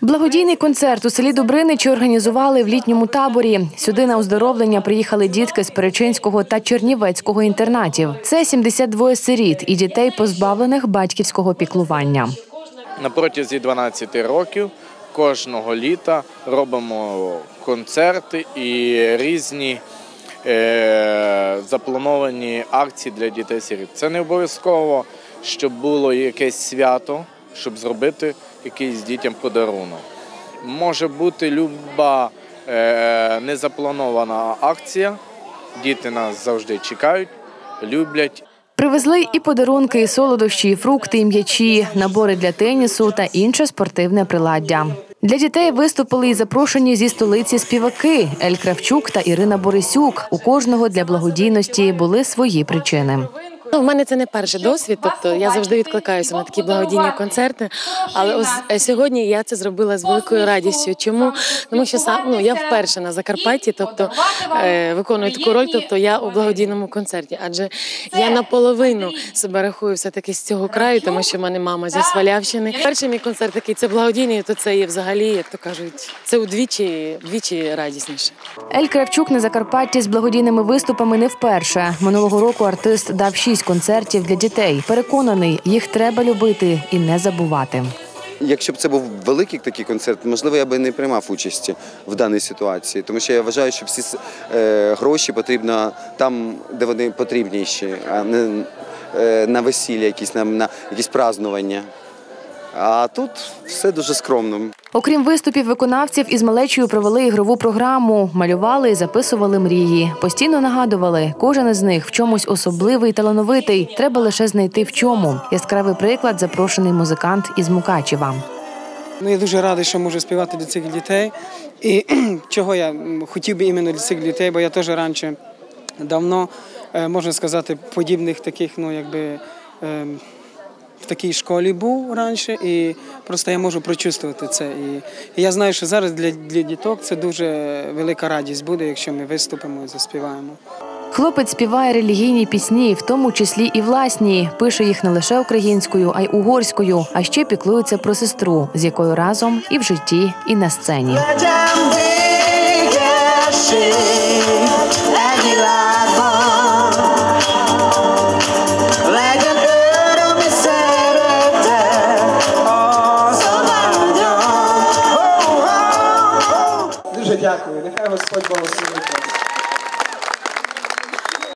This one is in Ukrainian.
Благодійний концерт у селі Добриничі організували в літньому таборі. Сюди на оздоровлення приїхали дітки з Перечинського та Чернівецького інтернатів. Це 72 сиріт і дітей, позбавлених батьківського піклування. На протязі 12 років кожного літа робимо концерти і різні е, заплановані акції для дітей сиріт. Це не обов'язково, щоб було якесь свято, щоб зробити якийсь дітям подарунок. Може бути люба е, незапланована акція. Діти нас завжди чекають, люблять Привезли і подарунки, і солодощі, і фрукти, і м'ячі, набори для тенісу та інше спортивне приладдя. Для дітей виступили і запрошені зі столиці співаки Ель Кравчук та Ірина Борисюк. У кожного для благодійності були свої причини. Ну, в мене це не перший досвід, тобто я завжди відкликаюся на такі благодійні концерти. Але ось е, сьогодні я це зробила з великою радістю. Чому? Тому що сам ну я вперше на Закарпатті, тобто е, виконую таку роль, тобто я у благодійному концерті. Адже я наполовину себе рахую все таки з цього краю, тому що в мене мама зі Свалявщини. Перший мій концерт, який це благодійний, то це є взагалі, як то кажуть, це удвічі вдвічі радісніше. Ель Кравчук на Закарпатті з благодійними виступами не вперше. Минулого року артист дав шість концертів для дітей. Переконаний, їх треба любити і не забувати. Якщо б це був великий такий концерт, можливо, я би не приймав участі в даній ситуації, тому що я вважаю, що всі е, гроші потрібно там, де вони потрібніші, а не е, на весілля, якісь на, на якісь празднування. А тут все дуже скромно. Окрім виступів виконавців, із малечою провели ігрову програму, малювали і записували мрії. Постійно нагадували, кожен із них в чомусь особливий, талановитий. Треба лише знайти в чому. Яскравий приклад запрошений музикант із Мукачева. Ну, я дуже радий, що можу співати для цих дітей. І чого я хотів би іменно для цих дітей, бо я теж раніше давно, е, можна сказати, подібних таких, ну якби. В такій школі був раніше, і просто я можу прочувствувати це. І, я знаю, що зараз для, для діток це дуже велика радість буде, якщо ми виступимо і заспіваємо. Хлопець співає релігійні пісні, в тому числі і власні. Пише їх не лише українською, а й угорською. А ще піклується про сестру, з якою разом і в житті, і на сцені. Дуже дякую. Нехай Господь благословить вас.